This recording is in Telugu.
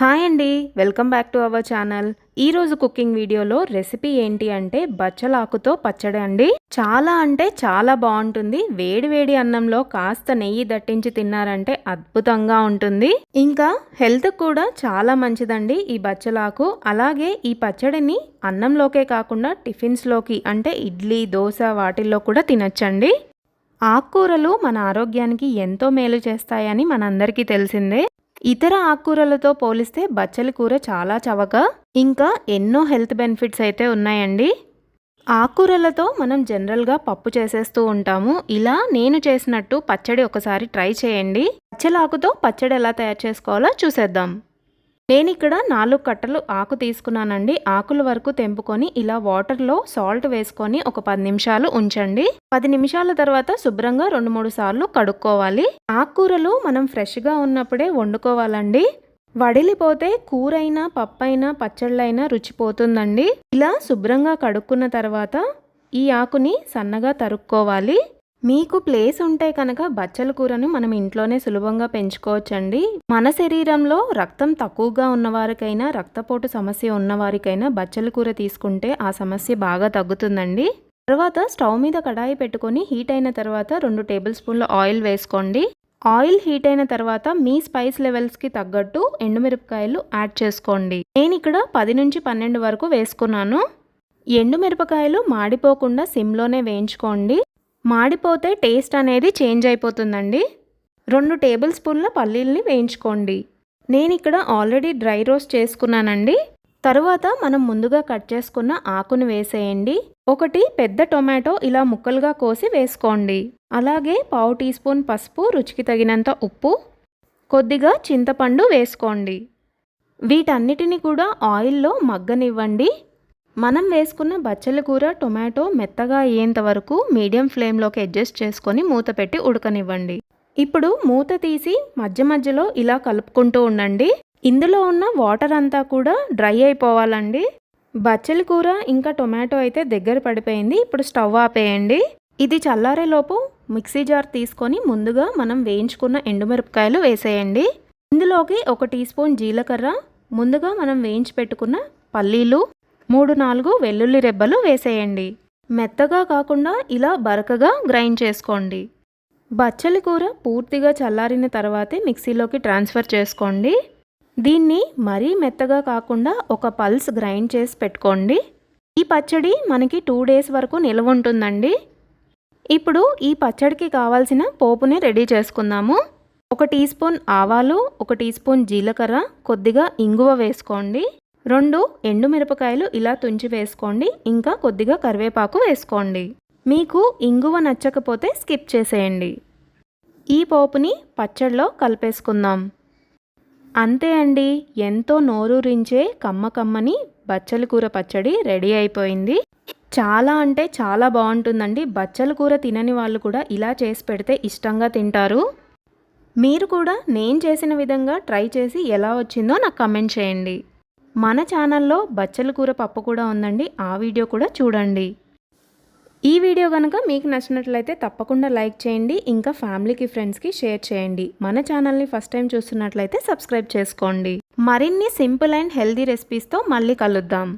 హాయ్ అండి welcome back to our channel. ఈరోజు కుకింగ్ వీడియోలో రెసిపీ ఏంటి అంటే బచ్చలాకుతో పచ్చడి అండి. చాలా అంటే చాలా బాగుంటుంది. వేడి వేడి అన్నంలో కాస్త నెయ్యి దట్టించి తిన్నారంటే అద్భుతంగా ఉంటుంది. ఇంకా హెల్త్ కూడా చాలా మంచిదండి ఈ బచ్చలాకు. అలాగే ఈ పచ్చడిని అన్నంలోకే కాకుండా టిఫిన్స్లోకి అంటే ఇడ్లీ దోశ వాటిల్లో కూడా తినచ్చండి. ఆకుకూరలు మన ఆరోగ్యానికి ఎంతో మేలు చేస్తాయని మనందరికీ తెలిసిందే. ఇతర ఆకుకూరలతో పోలిస్తే బచ్చలి కూర చాలా చవక ఇంకా ఎన్నో హెల్త్ బెనిఫిట్స్ అయితే ఉన్నాయండి. ఆకుకూరలతో మనం జనరల్గా పప్పు చేసేస్తూ ఉంటాము. ఇలా నేను చేసినట్టు పచ్చడి ఒకసారి ట్రై చేయండి. పచ్చలాకుతో పచ్చడి ఎలా తయారు చేసుకోవాలో చూసేద్దాం. నేను ఇక్కడ నాలుగు కట్టలు ఆకు తీసుకున్నానండి. ఆకుల వరకు తెంపుకొని ఇలా వాటర్లో సాల్ట్ వేసుకొని ఒక పది నిమిషాలు ఉంచండి. పది నిమిషాల తర్వాత శుభ్రంగా రెండు మూడు సార్లు కడుక్కోవాలి. ఆకుకూరలు మనం ఫ్రెష్గా ఉన్నప్పుడే వండుకోవాలండి. వడిలిపోతే కూరైనా పప్పైనా పచ్చళ్ళైనా రుచిపోతుందండి. ఇలా శుభ్రంగా కడుక్కున్న తర్వాత ఈ ఆకుని సన్నగా తరుక్కోవాలి. మీకు ప్లేస్ ఉంటే కనుక బచ్చల కూరను మనం ఇంట్లోనే సులభంగా పెంచుకోవచ్చండి. మన శరీరంలో రక్తం తక్కువగా ఉన్నవారికైనా రక్తపోటు సమస్య ఉన్నవారికైనా బచ్చల కూర తీసుకుంటే ఆ సమస్య బాగా తగ్గుతుందండి. తర్వాత స్టవ్ మీద కడాయి పెట్టుకొని హీట్ అయిన తర్వాత రెండు టేబుల్ స్పూన్ల ఆయిల్ వేసుకోండి. ఆయిల్ హీట్ అయిన తర్వాత మీ స్పైస్ లెవెల్స్కి తగ్గట్టు ఎండుమిరపకాయలు యాడ్ చేసుకోండి. నేను ఇక్కడ పది నుంచి పన్నెండు వరకు వేసుకున్నాను. ఎండుమిరపకాయలు మాడిపోకుండా సిమ్లోనే వేయించుకోండి. మాడిపోతే టేస్ట్ అనేది చేంజ్ అయిపోతుందండి. రెండు టేబుల్ స్పూన్ల పల్లీల్ని వేయించుకోండి. నేను ఇక్కడ ఆల్రెడీ డ్రై రోస్ట్ చేసుకున్నానండి. తరువాత మనం ముందుగా కట్ చేసుకున్న ఆకును వేసేయండి. ఒకటి పెద్ద టొమాటో ఇలా ముక్కలుగా కోసి వేసుకోండి. అలాగే పావు టీ స్పూన్ పసుపు రుచికి తగినంత ఉప్పు కొద్దిగా చింతపండు వేసుకోండి. వీటన్నిటిని కూడా ఆయిల్లో మగ్గనివ్వండి. మనం వేసుకున్న బచ్చల కూర టొమాటో మెత్తగా అయ్యేంత వరకు మీడియం ఫ్లేమ్లోకి అడ్జస్ట్ చేసుకొని మూత పెట్టి ఉడకనివ్వండి. ఇప్పుడు మూత తీసి మధ్య మధ్యలో ఇలా కలుపుకుంటూ ఉండండి. ఇందులో ఉన్న వాటర్ అంతా కూడా డ్రై అయిపోవాలండి. బచ్చల కూర ఇంకా టొమాటో అయితే దగ్గర పడిపోయింది. ఇప్పుడు స్టవ్ ఆపేయండి. ఇది చల్లారేలోపు మిక్సీ జార్ తీసుకొని ముందుగా మనం వేయించుకున్న ఎండుమిరపకాయలు వేసేయండి. ఇందులోకి ఒక టీ స్పూన్ జీలకర్ర ముందుగా మనం వేయించి పెట్టుకున్న పల్లీలు మూడు నాలుగు వెల్లుల్లి రెబ్బలు వేసేయండి. మెత్తగా కాకుండా ఇలా బరకగా గ్రైండ్ చేసుకోండి. బచ్చలి కూర పూర్తిగా చల్లారిన తర్వాతే మిక్సీలోకి ట్రాన్స్ఫర్ చేసుకోండి. దీన్ని మరీ మెత్తగా కాకుండా ఒక పల్స్ గ్రైండ్ చేసి పెట్టుకోండి. ఈ పచ్చడి మనకి టూ డేస్ వరకు నిల్వ ఉంటుందండి. ఇప్పుడు ఈ పచ్చడికి కావాల్సిన పోపుని రెడీ చేసుకుందాము. ఒక టీ స్పూన్ ఆవాలు ఒక టీ స్పూన్ జీలకర్ర కొద్దిగా ఇంగువ వేసుకోండి. రెండు ఎండుమిరపకాయలు ఇలా తుంచి వేసుకోండి. ఇంకా కొద్దిగా కరివేపాకు వేసుకోండి. మీకు ఇంగువ నచ్చకపోతే స్కిప్ చేసేయండి. ఈ పోపుని పచ్చడిలో కలిపేసుకుందాం. అంతే అండి. ఎంతో నోరూరించే కమ్మ కమ్మని బచ్చల కూర పచ్చడి రెడీ అయిపోయింది. చాలా అంటే చాలా బాగుంటుందండి. బచ్చల కూర తినని వాళ్ళు కూడా ఇలా చేసి పెడితే ఇష్టంగా తింటారు. మీరు కూడా నేను చేసిన విధంగా ట్రై చేసి ఎలా వచ్చిందో నాకు కమెంట్ చేయండి. మన ఛానల్లో బచ్చల కూర పప్పు కూడా ఉందండి. ఆ వీడియో కూడా చూడండి. ఈ వీడియో కనుక మీకు నచ్చినట్లయితే తప్పకుండా లైక్ చేయండి. ఇంకా ఫ్యామిలీకి ఫ్రెండ్స్కి షేర్ చేయండి. మన ఛానల్ని ఫస్ట్ టైం చూస్తున్నట్లయితే సబ్స్క్రైబ్ చేసుకోండి. మరిన్ని సింపుల్ అండ్ హెల్దీ రెసిపీస్తో మళ్ళీ కలుద్దాం.